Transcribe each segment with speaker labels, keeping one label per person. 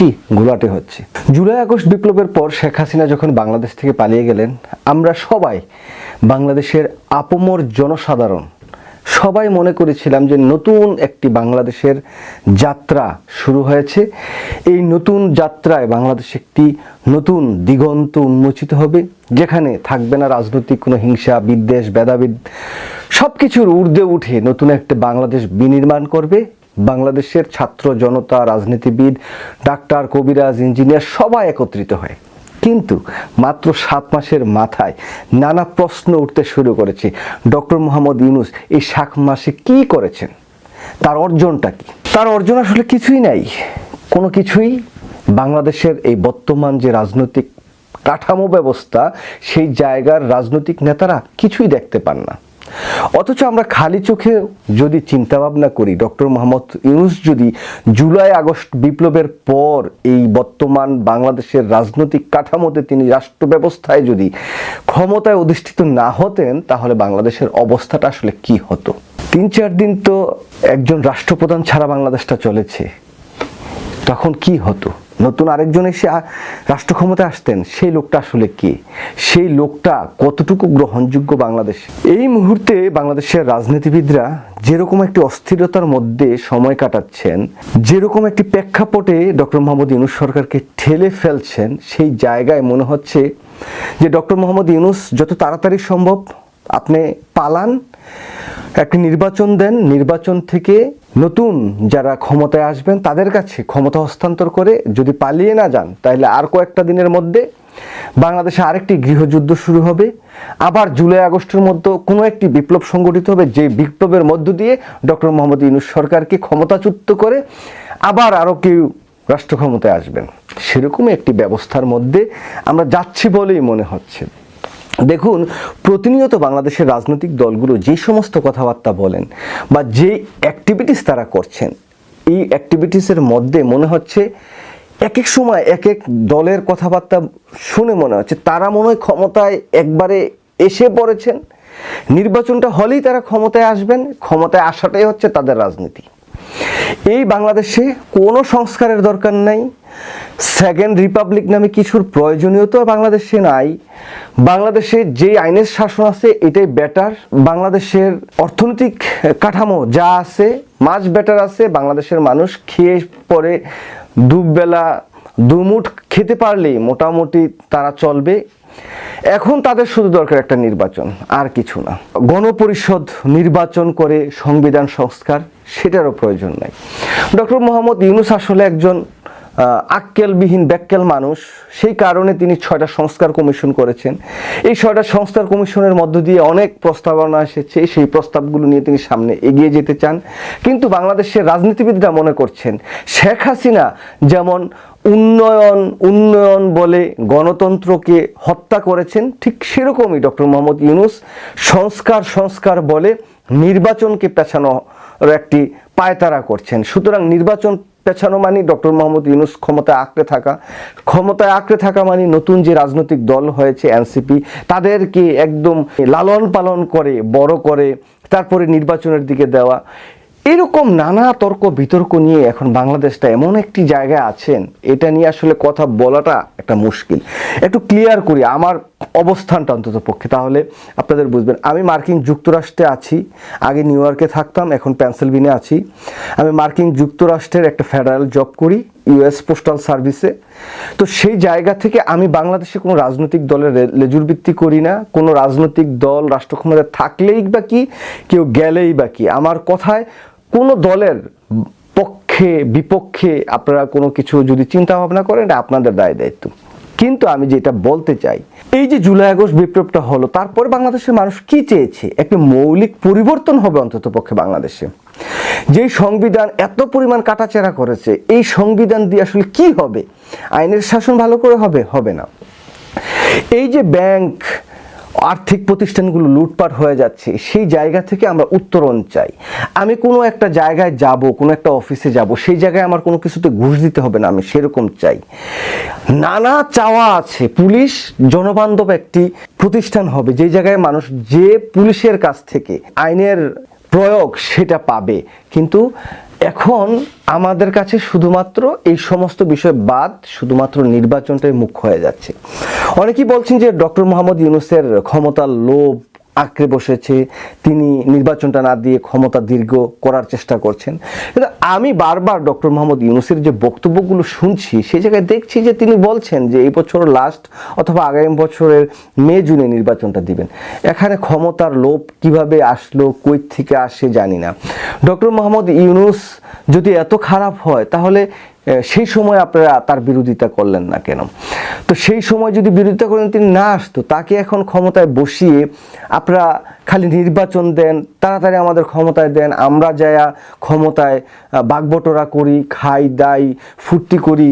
Speaker 1: কি হচ্ছে। July August বিপ্লবের পর শেখ হাসিনা যখন বাংলাদেশ থেকে পালিয়ে গেলেন, আমরা সবাই বাংলাদেশের আপমর জনসাধারণ, সবাই মনে করেছিলাম যে নতুন একটি বাংলাদেশের যাত্রা শুরু হয়েছে। এই নতুন যাত্রায় বাংলাদেশ একটি নতুন দিগন্ত উন্মোচিত হবে, যেখানে থাকবে না রাজনৈতিক কোনো হিংসা, বিদ্বেষ, ভেদাভেদ। সব কিছুর ঊর্ধ্বে উঠে নতুন একটা বাংলাদেশ বিনির্মাণ করবে। বাংলাদেশের ছাত্র জনতা, রাজনীতিবিদ, ডাক্তার, কবিরাজ, ইঞ্জিনিয়ার সবাই একত্রিত হয়। কিন্তু মাত্র সাত মাসের মাথায় নানা প্রশ্ন উঠতে শুরু করেছে ডক্টর মোহাম্মদ ইউনুস, এই সাত মাসে কি করেছেন? তার অর্জনটা কি? তার অর্জন আসলে কিছুই নাই। কোনো কিছুই। বাংলাদেশের এই বর্তমান যে রাজনৈতিক কাঠামো ব্যবস্থা, সেই জায়গার রাজনৈতিক নেতারা কিছুই দেখতে পান না। অথচ আমরা খালি চোখে যদি চিন্তা ভাবনা করি, ডক্টর মোহাম্মদ ইউনুস যদি জুলাই, আগস্ট বিপ্লবের পর এই বর্তমান বাংলাদেশের রাজনৈতিক কাঠামোতে তিনি রাষ্ট্র ব্যবস্থায় যদি ক্ষমতায় অধিষ্ঠিত না হতেন, তাহলে বাংলাদেশের অবস্থাটা আসলে কি হতো? তিন, চার দিন তো একজন রাষ্ট্রপ্রধান ছাড়া বাংলাদেশটা চলেছে। তখন কি হতো? নতুন আরেকজন এসে রাষ্ট্র ক্ষমতায় আসতেন, সেই লোকটা আসলে কে? সেই লোকটা কতটুকু গ্রহণযোগ্য বাংলাদেশ? এই মুহূর্তে বাংলাদেশের রাজনীতিবিদরা যেরকম একটি অস্থিরতার মধ্যে সময় কাটাচ্ছেন, যেরকম একটি প্রেক্ষাপটে ডক্টর মোহাম্মদ ইউনুস সরকারকে ঠেলে ফেলছেন, সেই জায়গায় মনে হচ্ছে যে ডক্টর মোহাম্মদ ইউনুস যত তাড়াতাড়ি সম্ভব আপনি পালান একটি নির্বাচন দেন, নির্বাচন থেকে নতুন যারা ক্ষমতায় আসবেন তাদের কাছে ক্ষমতা হস্তান্তর করে যদি পালিয়ে না যান, তাহলে আর কয়েকটা দিনের মধ্যে বাংলাদেশে আরেকটি গৃহযুদ্ধ শুরু হবে। আবার জুলাই আগস্টের মধ্যে কোনো একটি বিপ্লব সংগঠিত হবে যে বিপ্লবের মধ্য দিয়ে ডক্টর মোহাম্মদ ইউনুস সরকারকে ক্ষমতাচ্যুত করে আবার আরও কেউ রাষ্ট্র ক্ষমতায় আসবেন। সেরকমই একটি ব্যবস্থার মধ্যে আমরা যাচ্ছি বলেই মনে হচ্ছে। দেখুন, প্রতিনিয়ত বাংলাদেশের রাজনৈতিক দলগুলো যে সমস্ত কথাবার্তা বলেন বা যে অ্যাক্টিভিটিস তারা করছেন, এই অ্যাক্টিভিটিসের মধ্যে মনে হচ্ছে এক এক সময় এক এক দলের কথাবার্তা শুনে মনে হচ্ছে। তারা মনে হয় ক্ষমতায় একবারে এসে পড়েছেন। নির্বাচনটা হলেই তারা ক্ষমতায় আসবেন, ক্ষমতায় আসাটাই হচ্ছে তাদের রাজনীতি। এই বাংলাদেশে কোনো সংস্কারের দরকার নাই। সেকেন্ড রিপাবলিক নামে কিছুর প্রয়োজনীয়তা বাংলাদেশে নাই। বাংলাদেশে যে আইনের শাসন আছে, এটাই বেটার বাংলাদেশের অর্থনৈতিক কাঠামো যা আছে মাছ বেটার আছে। বাংলাদেশের মানুষ খেয়ে পরে দুবেলা দুমুঠ খেতে পারলেই মোটামুটি তারা চলবে। এখন তাদের শুধু দরকার একটা নির্বাচন, আর কিছু না। গণপরিষদ নির্বাচন করে সংবিধান সংস্কার, সেটারও প্রয়োজন নাই। ডক্টর মোহাম্মদ ইউনুস আসলে একজন আক্কেলবিহীন, ব্যাক্কেল মানুষ। সেই কারণে তিনি ছয়টা সংস্কার কমিশন করেছেন। এই ছয়টা সংস্কার কমিশনের মধ্য দিয়ে অনেক প্রস্তাবনা এসেছে। সেই প্রস্তাবগুলো নিয়ে তিনি সামনে এগিয়ে যেতে চান। কিন্তু বাংলাদেশের রাজনীতিবিদরা মনে করছেন, শেখ হাসিনা যেমন উন্নয়ন উন্নয়ন বলে গণতন্ত্রকে হত্যা করেছেন, ঠিক সেরকমই ডক্টর মোহাম্মদ ইউনুস সংস্কার সংস্কার বলে নির্বাচনকে পেছানোর একটি পায়তারা করছেন। সুতরাং নির্বাচন পেছানো মানে ডক্টর মোহাম্মদ ইউনুস ক্ষমতায় আঁকড়ে থাকা। ক্ষমতায় আঁকড়ে থাকা মানে নতুন যে রাজনৈতিক দল হয়েছে এনসিপি, তাদেরকে একদম লালন পালন করে, বড় করে, তারপরে নির্বাচনের দিকে দেওয়া। এরকম নানা তর্ক বিতর্ক নিয়ে এখন বাংলাদেশটা এমন একটি জায়গায় আছেন, এটা নিয়ে আসলে কথা বলাটা একটা মুশকিল। একটু ক্লিয়ার করি আমার অবস্থানটা অন্তত পক্ষে, তাহলে আপনাদের বুঝবেন। আমি মার্কিন যুক্তরাষ্ট্রে আছি, আগে নিউ ইয়র্কে থাকতাম, এখন পেনসিলভিনিয়া আছি। আমি মার্কিন যুক্তরাষ্ট্রের একটা ফেডারেল জব করি ইউএস পোস্টাল সার্ভিসে তো সেই জায়গা থেকে আমি বাংলাদেশে কোনো রাজনৈতিক দলের রে- লেজুর ভিত্তি করি না, কোনো রাজনৈতিক দল রাষ্ট্র ক্ষমতায় থাকলেই বা কি, কেউ গেলেই বা কি। আমার কথায় কোনো দলের পক্ষে, বিপক্ষে আপনারা কোনো কিছু যদি চিন্তা ভাবনা করেন, এটা আপনাদের দায় দায়িত্ব। কিন্তু আমি যেটা বলতে চাই, এই যে জুলাই আগস্ট বিপ্লবটা হলো, তারপরে বাংলাদেশের মানুষ কি চেয়েছে? একটি মৌলিক পরিবর্তন হবে অন্তত পক্ষে বাংলাদেশে। যেই সংবিধান এত পরিমাণ কাটাচেরা করেছে, এই সংবিধান দিয়ে আসলে কি হবে? আইনের শাসন ভালো করে হবে? হবে না। এই যে ব্যাংক আর্থিক প্রতিষ্ঠানগুলো লুটপাট হয়ে যাচ্ছে, সেই জায়গা থেকে আমরা উত্তরণ চাই। আমি কোনো একটা জায়গায় যাব, কোনো একটা অফিসে যাব, সেই জায়গায় আমার কোনো কিছুতে ঘুষ দিতে হবে না, আমি সেরকম চাই। নানা চাওয়া আছে, পুলিশ জনবান্ধব একটি প্রতিষ্ঠান হবে, যে জায়গায় মানুষ যে পুলিশের কাছ থেকে আইনের প্রয়োগ সেটা পাবে, কিন্তু এখন আমাদের কাছে শুধুমাত্র এই সমস্ত বিষয় বাদ শুধুমাত্র নির্বাচনটাই মুখ্য হয়ে যাচ্ছে। অনেকেই বলছেন যে ডক্টর মোহাম্মদ ইউনুসের ক্ষমতার লোভ আঁকড়ে বসেছে, তিনি নির্বাচনটা না দিয়ে ক্ষমতা দীর্ঘ করার চেষ্টা করছেন। কিন্তু আমি বারবার ডক্টর মোহাম্মদ ইউনুসের যে বক্তব্যগুলো শুনছি, সেই জায়গায় দেখছি যে তিনি বলছেন যে এই বছর লাস্ট অথবা আগামী বছরের মে, জুনে নির্বাচনটা দিবেন। এখানে ক্ষমতার লোভ কীভাবে আসলো, কই থেকে আসে জানি না। ডক্টর মোহাম্মদ ইউনুস যদি এত খারাপ হয়, তাহলে সেই সময় আপনারা তার বিরোধিতা করলেন না কেন? তো সেই সময় যদি বিরোধিতা করেন, তিনি না আসতো, তাকে এখন ক্ষমতায় বসিয়ে আপনারা খালি নির্বাচন দেন, তাড়াতাড়ি আমাদের ক্ষমতায় দেন, আমরা যায়া ক্ষমতায় বাগবটোরা করি, খাই, দাই, ফুর্তি করি,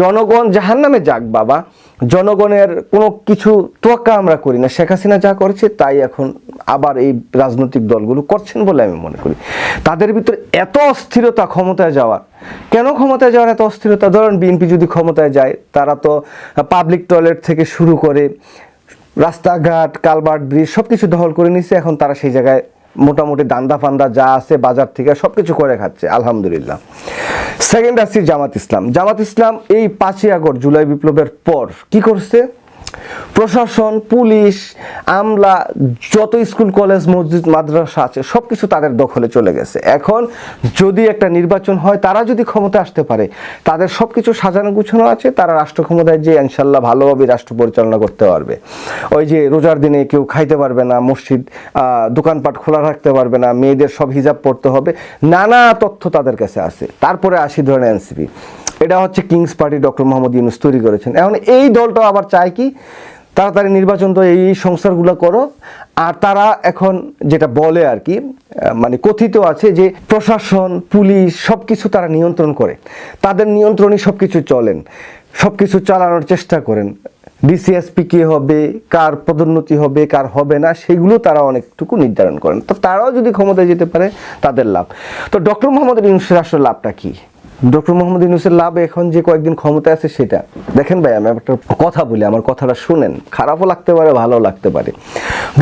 Speaker 1: জনগণ জাহান নামে যাক বাবা, জনগণের কোনো কিছু তোয়াক্কা আমরা করি না, শেখ হাসিনা যা করেছে তাই এখন আবার এই রাজনৈতিক দলগুলো করছেন বলে আমি মনে করি। তাদের ভিতরে এত অস্থিরতা ক্ষমতায় যাওয়ার, কেন ক্ষমতায় যাওয়ার এত অস্থিরতা? ধরেন বিএনপি যদি ক্ষমতায় যায়, তারা তো পাবলিক টয়লেট থেকে শুরু করে রাস্তাঘাট কালভার্ট ব্রিজ সব কিছু দখল করে নিচ্ছে এখন তারা সেই জায়গায় মোটামুটি দান্দা ফান্দা যা আছে বাজার থেকে সব কিছু করে খাচ্ছে, আলহামদুলিল্লাহ। সেকেন্ড আসছি জামাত ইসলাম। জামাত ইসলাম এই পাঁচই আগস্ট, জুলাই বিপ্লবের পর কি করছে? প্রশাসন, পুলিশ, আমলা, যত স্কুল, কলেজ, মসজিদ, মাদ্রাসা আছে সব কিছু তাদের দখলে চলে গেছে। এখন যদি একটা নির্বাচন হয়, তারা যদি ক্ষমতা আসতে পারে, তাদের সব কিছু সাজানো গুছানো আছে, তারা রাষ্ট্র ক্ষমতায় যে ইনশাল্লাহ ভালোভাবে রাষ্ট্র পরিচালনা করতে পারবে। ওই যে রোজার দিনে কেউ খাইতে পারবে না, মসজিদ দোকানপাট খোলা রাখতে পারবে না, মেয়েদের সব হিজাব পড়তে হবে, নানা তথ্য তাদের কাছে আছে। তারপরে আসি ধরেন এনসিপি। এটা হচ্ছে king's party doctor Mohammad Yunus তৈরি করেছেন। এখন এই দলটা আবার চায় কি, তাড়াতাড়ি নির্বাচন তো এই সংস্কারগুলো করো। আর তারা এখন যেটা বলে আর কি মানে কথিত আছে যে প্রশাসন, পুলিশ সব কিছু তারা নিয়ন্ত্রণ করে। তাদের নিয়ন্ত্রণই সব কিছু চলেন। সব কিছু চালানোর চেষ্টা করেন। ডিসিএসপি কে হবে, কার পদোন্নতি হবে, কার হবে না, সেগুলো তারা অনেকটুকু নির্ধারণ করেন। তো তারাও যদি ক্ষমতায় যেতে পারে, তাদের লাভ। তো ডক্টর মোহাম্মদ ইউনুসের আসলে লাভটা কি? ডক্টর মোহাম্মদ ইউনুসের লাভ এখন যে কয়েকদিন ক্ষমতায় আছে সেটা। দেখেন ভাই, আমি একটা কথা বলি, আমার কথাটা শুনেন। খারাপও লাগতে পারে ভালো লাগতে পারে।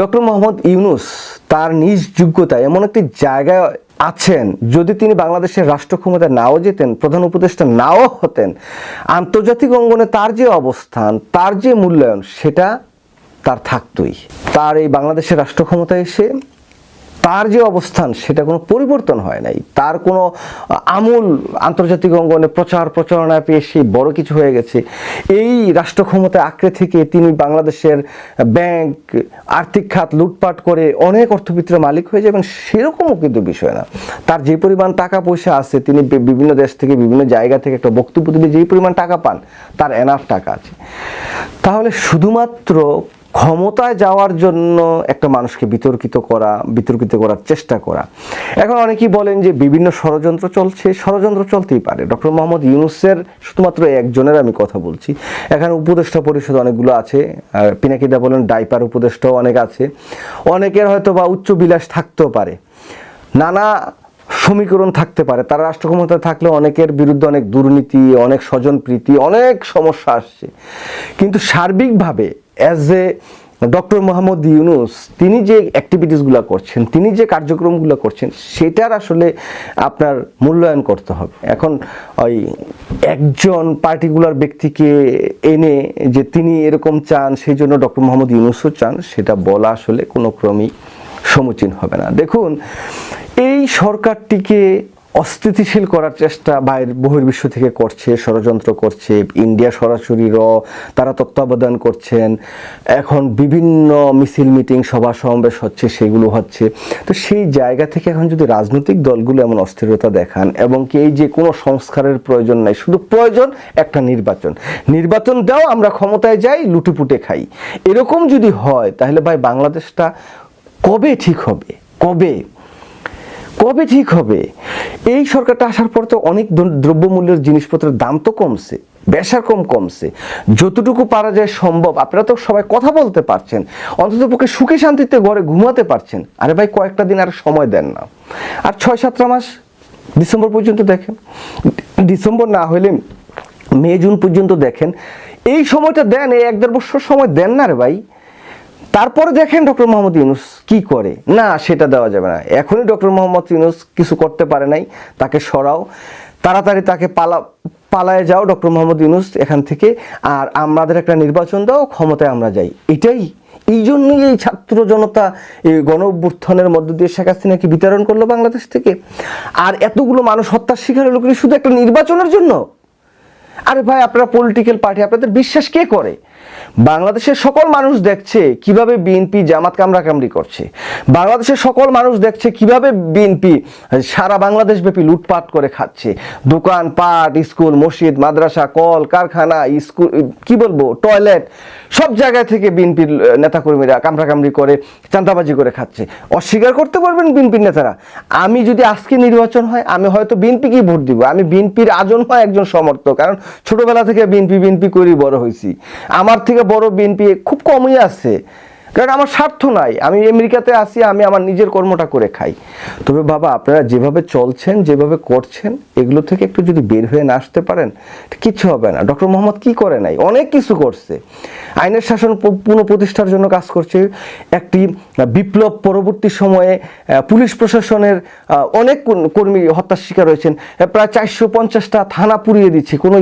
Speaker 1: ডক্টর মোহাম্মদ ইউনুস তার নিজ যোগ্যতায় এমন একটি জায়গায় আছেন, যদি তিনি বাংলাদেশের রাষ্ট্র ক্ষমতায় নাও যেতেন, প্রধান উপদেষ্টা নাও হতেন, আন্তর্জাতিক অঙ্গনে তার যে অবস্থান, তার যে মূল্যায়ন, সেটা তার থাকতোই। তার এই বাংলাদেশের রাষ্ট্র ক্ষমতায় এসে তার যে অবস্থান, সেটা কোনো পরিবর্তন হয় নাই। তার কোনো আমূল আন্তর্জাতিক অঙ্গনে প্রচার প্রচারণায় পেয়ে সে বড় কিছু হয়ে গেছে। এই রাষ্ট্র ক্ষমতায় আঁকড়ে থেকে তিনি বাংলাদেশের ব্যাংক, আর্থিক খাত লুটপাট করে অনেক অর্থবিত্তের মালিক হয়ে যাবেন, সেরকমও কিন্তু বিষয় না। তার যে পরিমাণ টাকা পয়সা আছে, তিনি বিভিন্ন দেশ থেকে, বিভিন্ন জায়গা থেকে একটা বক্তব্য দিলে যেই পরিমাণ টাকা পান, তার এনাফ টাকা আছে। তাহলে শুধুমাত্র ক্ষমতায় যাওয়ার জন্য একটা মানুষকে বিতর্কিত করা, বিতর্কিত করার চেষ্টা করা। এখন অনেকেই বলেন যে বিভিন্ন ষড়যন্ত্র চলছে, ষড়যন্ত্র চলতেই পারে। ডক্টর মোহাম্মদ ইউনুসের শুধুমাত্র একজনের আমি কথা বলছি। এখানে উপদেষ্টা পরিষদ অনেকগুলো আছে, আর পিনাকিদা বলেন ডাইপার উপদেষ্টাও অনেক আছে। অনেকের হয়তো বা উচ্চ বিলাস থাকতেও পারে। নানা সমীকরণ থাকতে পারে। তারা রাষ্ট্র ক্ষমতায় থাকলে অনেকের বিরুদ্ধে অনেক দুর্নীতি, অনেক স্বজনপ্রীতি, অনেক সমস্যা আসছে। কিন্তু সার্বিকভাবে as a doctor Mohammad Yunus তিনি যে অ্যাক্টিভিটিসগুলো করছেন, তিনি যে কার্যক্রমগুলো করছেন, সেটার আসলে আপনার মূল্যায়ন করতে হবে। এখন ওই একজন পার্টিকুলার ব্যক্তিকে এনে যে তিনি এরকম চান, সেই জন্য ডক্টর মোহাম্মদ ইউনুসও চান, সেটা বলা আসলে কোনো ক্রমেই সমীচীন হবে না। দেখুন, এই সরকারটিকে অস্থিতিশীল করার চেষ্টা বাইরের বহির্বিশ্ব থেকে করছে, ষড়যন্ত্র করছে, ইন্ডিয়া সরাসরি র, তারা তত্ত্বাবধান করছেন। এখন বিভিন্ন মিছিল, মিটিং, সভা সমাবেশ হচ্ছে, সেগুলো হচ্ছে। তো সেই জায়গা থেকে এখন যদি রাজনৈতিক দলগুলো এমন অস্থিরতা দেখান এবং কি এই যে কোনো সংস্কারের প্রয়োজন নাই, শুধু প্রয়োজন একটা নির্বাচন। নির্বাচন দাও, আমরা ক্ষমতায় যাই, লুটেপুটে খাই। এরকম যদি হয়, তাহলে ভাই বাংলাদেশটা কবে ঠিক হবে? কবে? কবে ঠিক হবে? এই সরকারটা আসার পর তো অনেক দ্র- দ্রব্যমূল্যের জিনিসপত্রের দাম তো কমছে বেশার কম কমছে। যতটুকু পারা যায় সম্ভব। আপনারা তো সবাই কথা বলতে পারছেন, অন্তত পক্ষে সুখে শান্তিতে ঘরে ঘুমাতে পারছেন। আরে ভাই, কয়েকটা দিন আর সময় দেন না। আর ছয় সাতটা মাস, ডিসেম্বর পর্যন্ত দেখেন। ডিসেম্বর না হলে মে, জুন পর্যন্ত দেখেন। এই সময়টা দেন, এই এক দেড় বছর সময় দেন না রে ভাই। তারপরে দেখেন ডক্টর মোহাম্মদ ইউনুস কি করে? না, সেটা দেওয়া যাবে না। এখনই ডক্টর মোহাম্মদ ইউনুস কিছু করতে পারে নাই, তাকে সরাও। তাড়াতাড়ি তাকে পালা পালায় যাও ডক্টর মোহাম্মদ ইউনুস এখান থেকে, আর আমাদের একটা নির্বাচন দাও, ক্ষমতায় আমরা যাই। এটাই। এই জন্যই এই ছাত্র জনতা এই অভ্যুত্থানের মধ্য দিয়ে শেখ হাসিনাকে বিতরণ করল বাংলাদেশ থেকে। আর এতগুলো মানুষ হত্যার শিকার হলো কি শুধু একটা নির্বাচনের জন্য? আরে ভাই, আপনারা পলিটিক্যাল পার্টি আপনাদের বিশ্বাস কে করে? বাংলাদেশের সকল মানুষ দেখছে কীভাবে বিএনপি জামাত কামড়াকামড়ি করছে। বাংলাদেশের সকল মানুষ দেখছে কীভাবে বিএনপি সারা বাংলাদেশ ব্যাপী লুটপাট করে খাচ্ছে। দোকান পাট স্কুল, মসজিদ, মাদ্রাসা, কল, কারখানা, স্কুল, কি বলব, টয়লেট, সব জায়গায় থেকে বিএনপির নেতাকর্মীরা কামড়াকামড়ি করে, চাঁদাবাজি করে খাচ্ছে। অস্বীকার করতে পারবেন বিএনপির নেতারা। আমি যদি আজকে নির্বাচন হয়, আমি হয়তো বিএনপিকেই ভোট দিব। আমি বিএনপির আজন্ম একজন সমর্থক, কারণ ছোটবেলা থেকে বিএনপি বিএনপি করেই বড় হয়েছি। আমার থেকে বড় বিএনপি খুব কমই আছে। কারণ আমার স্বার্থ নাই। আমি আমেরিকাতে আসি আমি আমার নিজের কর্মটা করে খাই। তবে বাবা, আপনারা যেভাবে চলছেন, যেভাবে করছেন, এগুলো থেকে একটু যদি বের হয়ে না আসতে পারেন কিচ্ছু হবে না। ডক্টর মোহাম্মদ কি করে নাই? অনেক কিছু করছে। আইনের শাসন পুনঃপ্রতিষ্ঠার জন্য কাজ করছে। একটি বিপ্লব পরবর্তী সময়ে পুলিশ প্রশাসনের অনেক কর্মী হত্যার শিকার হয়েছেন। প্রায় চারশো পঞ্চাশটা থানা পুড়িয়ে দিচ্ছে। কোনো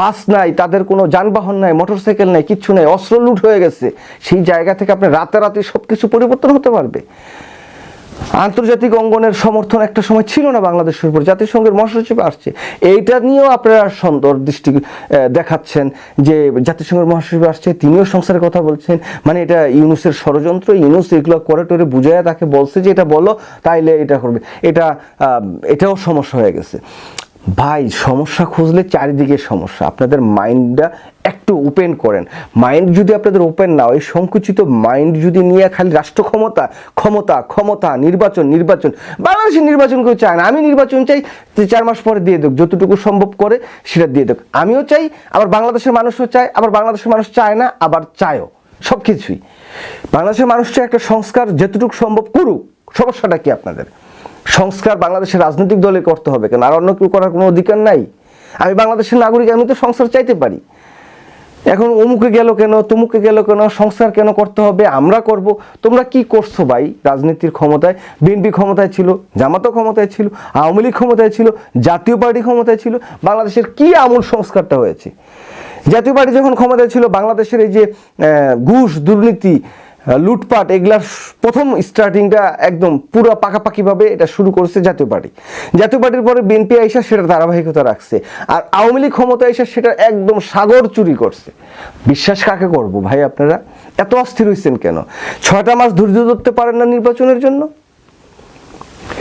Speaker 1: বাস নাই, তাদের কোনো যানবাহন নাই, মোটরসাইকেল নাই, কিচ্ছু নাই, অস্ত্র লুট হয়ে গেছে। সেই জায়গা থেকে আপনি রাতারাতি সব কিছু পরিবর্তন হতে পারবে। আন্তর্জাতিক অঙ্গনের সমর্থন একটা সময় ছিল না বাংলাদেশের উপর, জাতিসংঘের মহাসচিব আসছে। এইটা নিয়েও আপনারা সুন্দর দৃষ্টি দেখাচ্ছেন যে জাতিসংঘের মহাসচিব আসছে, তিনিও সংসারের কথা বলছেন। মানে এটা ইউনুসের ষড়যন্ত্র, ইউনুস এগুলো করে টরে বুঝায় তাকে বলছে যে এটা বলো, তাইলে এটা করবে। এটা এটাও সমস্যা হয়ে গেছে। ভাই, সমস্যা খুঁজলে চারিদিকে সমস্যা। আপনাদের মাইন্ডটা একটু ওপেন করেন। মাইন্ড যদি আপনাদের ওপেন না হয় সংকুচিত মাইন্ড যদি নিয়ে খালি রাষ্ট্র ক্ষমতা ক্ষমতা ক্ষমতা, নির্বাচন নির্বাচন। বাংলাদেশের নির্বাচন কেউ চায় না। আমি নির্বাচন চাই চার মাস পরে দিয়ে দেখ, যতটুকু সম্ভব করে সেটা দিয়ে দেখ। আমিও চাই, আবার বাংলাদেশের মানুষও চায়, আবার বাংলাদেশের মানুষ চায় না, আবার চায়ও। সব কিছুই বাংলাদেশের মানুষ চায় একটা সংস্কার যতটুকু সম্ভব করুক। সমস্যাটা কি আপনাদের? সংস্কার বাংলাদেশের রাজনৈতিক দলে করতে হবে, কেন? আর অন্য কেউ করার কোনো অধিকার নাই। আমি বাংলাদেশের নাগরিক, আমি তো সংস্কার চাইতে পারি। এখন অমুকে গেল কেন, তমুকে গেল কেন, সংস্কার কেন করতে হবে, আমরা করব। তোমরা কি করছ ভাই রাজনীতির ক্ষমতায়? বিএনপি ক্ষমতায় ছিল, জামাতও ক্ষমতায় ছিল, আওয়ামী লীগ ক্ষমতায় ছিল, জাতীয় পার্টি ক্ষমতায় ছিল, বাংলাদেশের কি আমূল সংস্কারটা হয়েছে? জাতীয় পার্টি যখন ক্ষমতায় ছিল, বাংলাদেশের এই যে ঘুষ দুর্নীতি লুটপাট, এগুলার প্রথম স্টার্টিংটা একদম পুরো পাকাপাকিভাবে এটা শুরু করেছে জাতীয় পার্টি। জাতীয় পার্টির পরে বিএনপি আইসা সেটা ধারাবাহিকতা রাখছে। আর আওয়ামী লীগ ক্ষমতা আইসা সেটা একদম সাগর চুরি করছে। বিশ্বাস কাকে করব ভাই আপনারা? এত অস্থির হয়েছেন কেন? ছয়টা মাস ধৈর্য ধরতে পারেন না নির্বাচনের জন্য?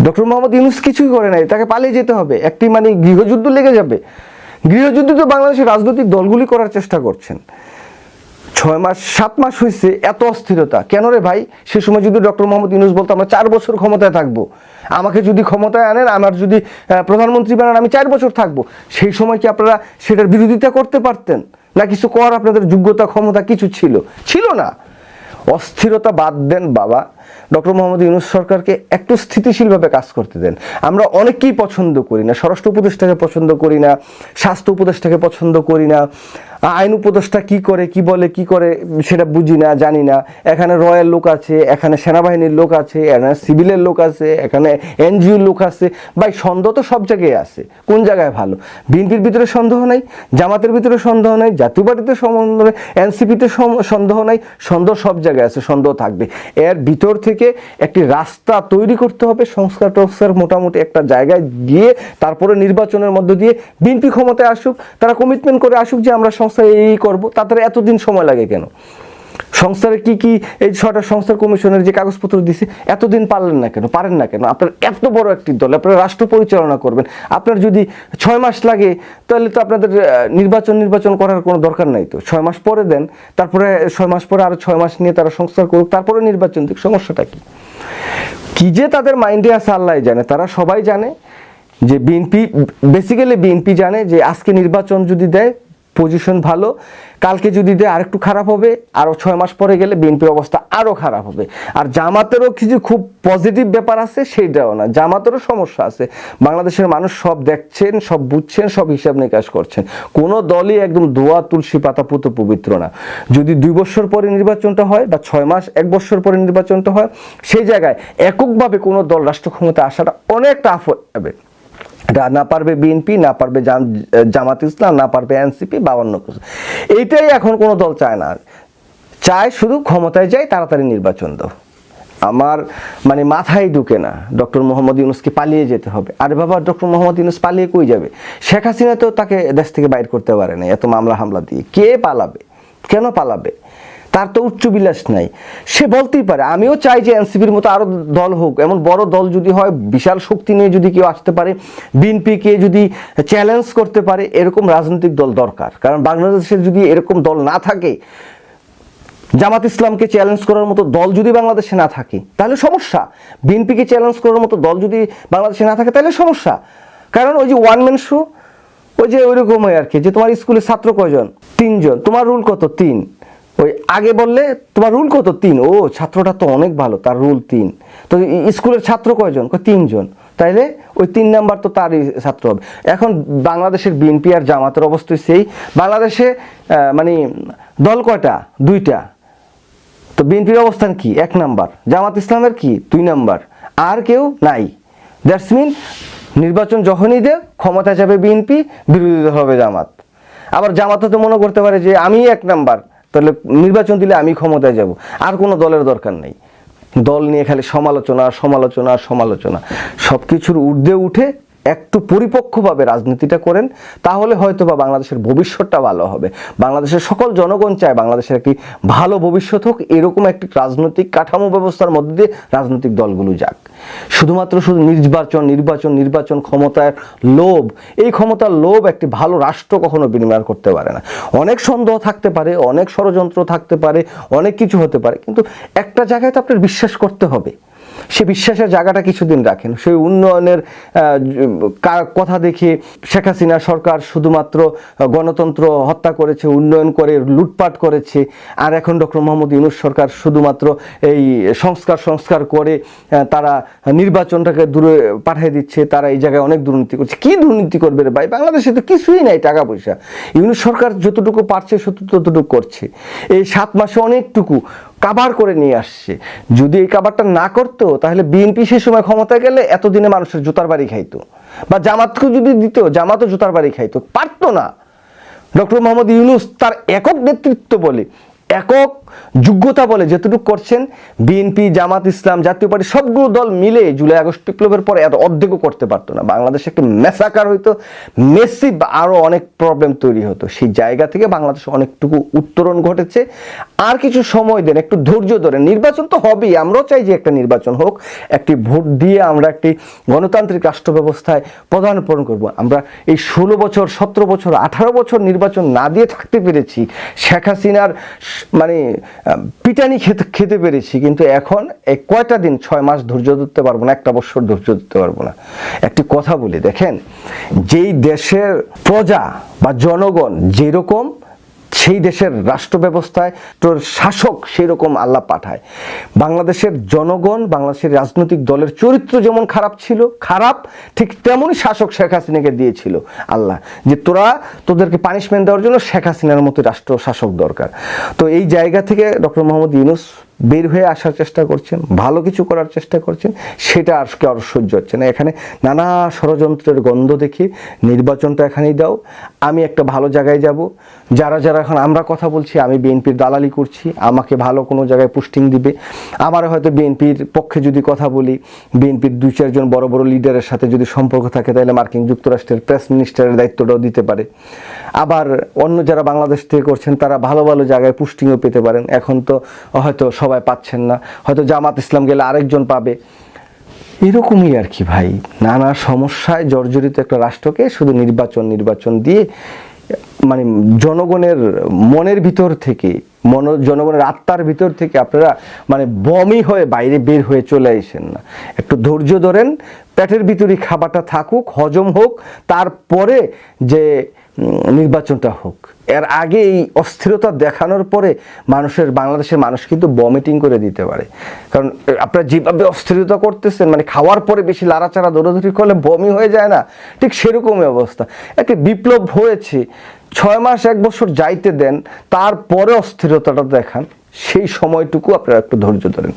Speaker 1: ডক্টর মোহাম্মদ ইউনুস কিছুই করে নাই, তাকে পালিয়ে যেতে হবে। একটি মানে গৃহযুদ্ধ লেগে যাবে। গৃহযুদ্ধ তো বাংলাদেশের রাজনৈতিক দলগুলি করার চেষ্টা করছেন। ছয় মাস, সাত মাস হয়েছে এত অস্থিরতা। কেন রে ভাই? সে সময় যদি ডক্টর মোহাম্মদ ইউনুস বলতো, আমরা চার বছর ক্ষমতায় থাকব। আমাকে যদি ক্ষমতায় আনেন, আমার যদি প্রধানমন্ত্রী বানান, আমি চার বছর থাকব। সেই সময় কি আপনারা সেটার বিরোধিতা করতে পারতেন? না কিছু করার আপনাদের যোগ্যতা, ক্ষমতা কিছু ছিল? ছিল না। অস্থিরতা বাদ দেন বাবা। ডক্টর মোহাম্মদ ইউনুস সরকারকে একটু স্থিতিশীলভাবে কাজ করতে দেন। আমরা অনেকেই পছন্দ করি না, স্বরাষ্ট্র উপদেষ্টাকে পছন্দ করি না, স্বাস্থ্য উপদেষ্টাকে পছন্দ করি না। আইন উপদেষ্টা কি করে, কি বলে, কি করে, সেটা বুঝি না, জানি না। এখানে রয়্যাল লোক আছে, এখানে সেনাবাহিনীর লোক আছে, এখানে সিভিলের লোক আছে, এখানে এনজিওর লোক আছে। ভাই, সন্দেহ তো সব জায়গায় আছে, কোন জায়গায় ভালো? বিএনপির ভিতরে সন্দেহ নাই, জামাতের ভিতরে সন্দেহ নাই, জাতীয় পার্টিতে সন্দেহ নেই এনসিপিতে সন্দেহ নাই, সন্দেহ সব জায়গায় আছে, সন্দেহ থাকবে। এর ভিতর থেকে একটি রাস্তা তৈরি করতে হবে, সংস্কার টংস্কার মোটামুটি একটা জায়গায় গিয়ে, তারপরে নির্বাচনের মধ্য দিয়ে বিএনপি ক্ষমতায় আসুক, তারা কমিটমেন্ট করে আসুক যে আমরা সংস্থা এই করব তাদের এতদিন সময় লাগে কেন? সংস্থারে কি কি এই ছটা সংস্থার কমিশনের যে কাগজপত্র দিছে, এতদিন পারলেন না কেন? পারেন না কেন? আপনার এত বড় একটি দল, আপনারা রাষ্ট্র পরিচালনা করবেন। আপনার যদি ছয় মাস লাগে, তাহলে তো আপনাদের নির্বাচন নির্বাচন করার কোনো দরকার নাই তো। ছয় মাস পরে দেন, তারপরে ছয় মাস পরে আরও ছয় মাস নিয়ে তারা সংস্কার করুক, তারপরে নির্বাচন দিক। সমস্যাটা কি? কি যে তাদের মাইন্ডে আছে আল্লাহ জানে। তারা সবাই জানে যে বিএনপি বেসিক্যালি বিএনপি জানে যে আজকে নির্বাচন যদি দেয় পজিশন ভালো। কালকে যদি দেয় আরেকটু খারাপ হবে আরও ছয় মাস পরে গেলে বিএনপির অবস্থা আরও খারাপ হবে। আর জামাতেরও কিছু খুব পজিটিভ ব্যাপার আছে, সেইটাও না। জামাতেরও সমস্যা আছে। বাংলাদেশের মানুষ সব দেখছেন, সব বুঝছেন, সব হিসাব নিকাশ করছেন। কোনো দলই একদম দোয়া তুলসী পাতা, পুতো পবিত্র না। যদি দুই বছর পরে নির্বাচনটা হয় বা ছয় মাস, এক বছর পরে নির্বাচনটা হয়, সেই জায়গায় এককভাবে কোনো দল রাষ্ট্র ক্ষমতা আসাটা অনেক টাফ হবে এটা না পারবে বিএনপি, না পারবে জাম- জামাত ইসলাম, না পারবে এনসিপি বাবান্ন কিছু। এইটাই এখন কোনো দল চায় না। চায় শুধু ক্ষমতায় যায় তাড়াতাড়ি নির্বাচন দাও। আমার মানে মাথায় ঢুকে না ডক্টর মোহাম্মদ ইউনুসকে পালিয়ে যেতে হবে। আরে বাবা, ডক্টর মোহাম্মদ ইউনুস পালিয়ে কই যাবে? শেখ হাসিনা তো তাকে দেশ থেকে বাইর করতে পারে না এত মামলা হামলা দিয়ে। কে পালাবে? কেন পালাবে? তার তো উচ্চ বিলাস নাই। সে বলতেই পারে, আমিও চাই যে এনসিপির মতো আরও দল হোক। এমন বড় দল যদি হয়, বিশাল শক্তি নিয়ে যদি কেউ আসতে পারে, বিএনপিকে যদি চ্যালেঞ্জ করতে পারে, এরকম রাজনৈতিক দল দরকার। কারণ বাংলাদেশের যদি এরকম দল না থাকে, জামাত ইসলামকে চ্যালেঞ্জ করার মতো দল যদি বাংলাদেশে না থাকে, তাহলে সমস্যা। বিএনপিকে চ্যালেঞ্জ করার মতো দল যদি বাংলাদেশে না থাকে, তাহলে সমস্যা। কারণ ওই যে ওয়ান ম্যান শো ওই যে ওইরকমই আর কি, যে তোমার স্কুলের ছাত্র কয়জন? তিনজন। তোমার রুল কত? তিন। ওই আগে বললে তোমার রুল কত? তিন। ও, ছাত্রটা তো অনেক ভালো, তার রুল তিন। তো স্কুলের ছাত্র কয়জন? কয়, তিনজন। তাইলে ওই তিন নাম্বার তো তারই ছাত্র হবে। এখন বাংলাদেশের বিএনপি আর জামাতের অবস্থা সেই। বাংলাদেশে মানে দল কয়টা? দুইটা। তো বিএনপির অবস্থান কি? এক নাম্বার। জামাত ইসলামের কি? দুই নাম্বার। আর কেউ নাই। দ্যাটস মিন নির্বাচন যখনই দে ক্ষমতা যাবে বিএনপি বিরোধী হবে জামাত। আবার জামাতও তো মনে করতে পারে যে আমি এক নাম্বার। তাহলে নির্বাচন দিলে আমি ক্ষমতায় যাব। আর কোনো দলের দরকার নেই। দল নিয়ে খালি সমালোচনা সমালোচনা সমালোচনা। সব কিছুর ঊর্ধ্বে উঠে একটু পরিপক্কভাবে রাজনীতিটা করেন, তাহলে হয়তো বা বাংলাদেশের ভবিষ্যৎটা ভালো হবে। বাংলাদেশের সকল জনগণ চায় বাংলাদেশের একটি ভালো ভবিষ্যৎ হোক, এরকম একটি রাজনৈতিক কাঠামো ব্যবস্থার মধ্যে দিয়ে রাজনৈতিক দলগুলো যাক। শুধুমাত্র শুধু নির্বাচন নির্বাচন নির্বাচন ক্ষমতার লোভ, এই ক্ষমতার লোভ একটি ভালো রাষ্ট্র কখনো বিনিময় করতে পারে না। অনেক সন্দেহ থাকতে পারে, অনেক ষড়যন্ত্র থাকতে পারে, অনেক কিছু হতে পারে, কিন্তু একটা জায়গায় তো আপনার বিশ্বাস করতে হবে। সে বিশ্বাসের জায়গাটা কিছুদিন রাখেন। সেই উন্নয়নের কথা দেখে শেখ হাসিনা সরকার শুধুমাত্র গণতন্ত্র হত্যা করেছে, উন্নয়ন করে, লুটপাট করেছে, আর এখন ডক্টর মোহাম্মদ ইউনুস সরকার শুধুমাত্র এই সংস্কার সংস্কার করে তারা নির্বাচনটাকে দূরে পাঠিয়ে দিচ্ছে, তারা এই জায়গায় অনেক দুর্নীতি করছে। কি দুর্নীতি করবে রে ভাই? বাংলাদেশে তো কিছুই নাই টাকা পয়সা ইউনুস সরকার যতটুকু পারছে ততটুকু করছে। এই সাত মাসে অনেকটুকু কাবার করে নিয়ে আসছে। যদি এই কাবারটা না করতো, তাহলে বিএনপি সেই সময় ক্ষমতা গেলে এতদিনে মানুষের জুতার বাড়ি খাইতো। বা জামাতকে যদি দিত, জামাতও জুতার বাড়ি খাইতো। পারতো না। ডক্টর মোহাম্মদ ইউনুস তার একক নেতৃত্ব বলে, একক যোগ্যতা বলে যেটুকু করছেন বিএনপি, জামাত ইসলাম, জাতীয় পার্টি, সবগুলো দল মিলে জুলাই আগস্ট বিপ্লবের পরে এত অর্ধেকও করতে পারতো না। বাংলাদেশে একটা মেসাকার হইতো, মেসি আরও অনেক প্রবলেম তৈরি হতো। সেই জায়গা থেকে বাংলাদেশে অনেকটুকু উত্তরণ ঘটেছে। আর কিছু সময় দেন, একটু ধৈর্য ধরে নির্বাচন তো হবেই, আমরাও চাই যে একটা নির্বাচন হোক। একটি ভোট দিয়ে আমরা একটি গণতান্ত্রিক রাষ্ট্র ব্যবস্থায় প্রদানপূরণ করব। আমরা এই ষোলো বছর, সতেরো বছর, আঠারো বছর নির্বাচন না দিয়ে থাকতে পেরেছি। শেখ হাসিনার মানে পিটানি খেতে খেতে পেরেছি, কিন্তু এখন এই কয়টা দিন ছয় মাস ধৈর্য ধরতে পারব না, একটা বছর ধৈর্য ধরতে পারব না। একটি কথা বলি, দেখেন, যেই দেশের প্রজা বা জনগণ যেরকম সেই দেশের রাষ্ট্র ব্যবস্থায় তোর শাসক সেই রকম আল্লাহ পাঠায়। বাংলাদেশের জনগণ, বাংলাদেশের রাজনৈতিক দলের চরিত্র যেমন খারাপ ছিল, খারাপ, ঠিক তেমনই শাসক শেখ হাসিনাকে দিয়েছিল আল্লাহ। যে তোরা তোদেরকে পানিশমেন্ট দেওয়ার জন্য শেখ হাসিনার মতো রাষ্ট্র শাসক দরকার। তো এই জায়গা থেকে ডক্টর মোহাম্মদ ইউনুস বের হয়ে আসার চেষ্টা করছেন, ভালো কিছু করার চেষ্টা করছেন, সেটা আজকে আর সহ্য হচ্ছে না। এখানে নানা ষড়যন্ত্রের গন্ধ দেখি, নির্বাচনটা এখানেই দাও, আমি একটা ভালো জায়গায় যাব। যারা যারা এখন আমরা কথা বলছি, আমি বিএনপির দালালি করছি, আমাকে ভালো কোনো জায়গায় পোস্টিং দিবে। আমার হয়তো বিএনপির পক্ষে যদি কথা বলি, বিএনপির দুই চারজন বড় বড় লিডারের সাথে যদি সম্পর্ক থাকে, তাহলে মার্কিন যুক্তরাষ্ট্রের প্রেস মিনিস্টারের দায়িত্বটাও দিতে পারে। আবার অন্য যারা বাংলাদেশ থেকে করছেন, তারা ভালো ভালো জায়গায় পুস্টিংও পেতে পারেন। এখন তো হয়তো সবাই পাচ্ছেন না। হয়তো জামাত ইসলাম গেলে আরেকজন পাবে। এরকমই আর কি ভাই। নানা সমস্যায় জর্জরিত একটা রাষ্ট্রকে শুধু নির্বাচন নির্বাচন দিয়ে মানে জনগণের মনের ভিতর থেকে, মন, জনগণের আত্মার ভিতর থেকে আপনারা মানে বমি হয়ে বাইরে বের হয়ে চলে আসেন না। একটু ধৈর্য ধরেন, পেটের ভিতরে খাবারটা থাকুক, হজম হোক, তারপরে যে নির্বাচনটা হোক। এর আগে এই অস্থিরতা দেখানোর পরে মানুষের, বাংলাদেশের মানুষ কিন্তু বমিটিং করে দিতে পারে। কারণ আপনারা যেভাবে অস্থিরতা করতেছেন মানে খাওয়ার পরে বেশি লাড়াচাড়া, দৌড়াদৌড়ি করলে বমি হয়ে যায় না, ঠিক সেরকমই অবস্থা। একটা বিপ্লব হয়েছে, ছয় মাস, এক বছর যাইতে দেন, তারপরে অস্থিরতাটা দেখান, সেই সময়টুকু আপনারা একটু ধৈর্য ধরেন।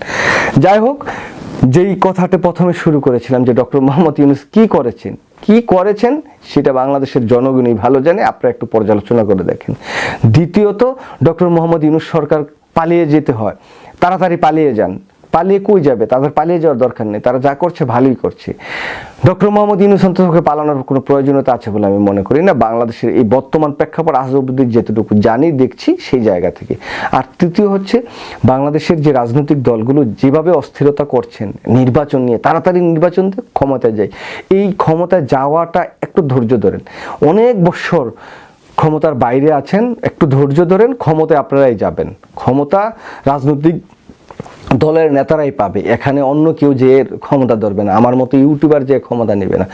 Speaker 1: যাই হোক, যেই কথাটা প্রথমে শুরু করেছিলাম যে ডক্টর মোহাম্মদ ইউনুস কি করেছেন কি করেছেন সেটা বাংলাদেশের জনগণই ভালো জানে, আপনারা একটু পর্যালোচনা করে দেখেন। দ্বিতীয়ত, ডক্টর মোহাম্মদ ইউনুস সরকার পালিয়ে যেতে হয়। তাড়াতাড়ি পালিয়ে যান। পালিয়ে কই যাবে? তাদের পালিয়ে যাওয়ার দরকার নেই। তারা যা করছে, ভালোই করছে। ডক্টর মোহাম্মদ ইউনুস অন্ততকে পালানোর কোনো প্রয়োজনীয়তা আছে বলে আমি মনে করি না। বাংলাদেশের এই বর্তমান প্রেক্ষাপট আজ অবধি জানি, দেখছি সেই জায়গা থেকে। আর তৃতীয় হচ্ছে, বাংলাদেশের যে রাজনৈতিক দলগুলো যেভাবে অস্থিরতা করছেন, নির্বাচন নিয়ে, তাড়াতাড়ি নির্বাচন দিয়ে ক্ষমতায় যায় এই ক্ষমতায় যাওয়াটা একটু ধৈর্য ধরেন। অনেক বছর ক্ষমতার বাইরে আছেন, একটু ধৈর্য ধরেন, ক্ষমতায় আপনারাই যাবেন। ক্ষমতা রাজনৈতিক দলের নেতারাই পাবে। এখানে অন্য কেউ যে ক্ষমতা ধরবে না। আমার মতো ইউটিউবার যে ক্ষমতা নেবে না।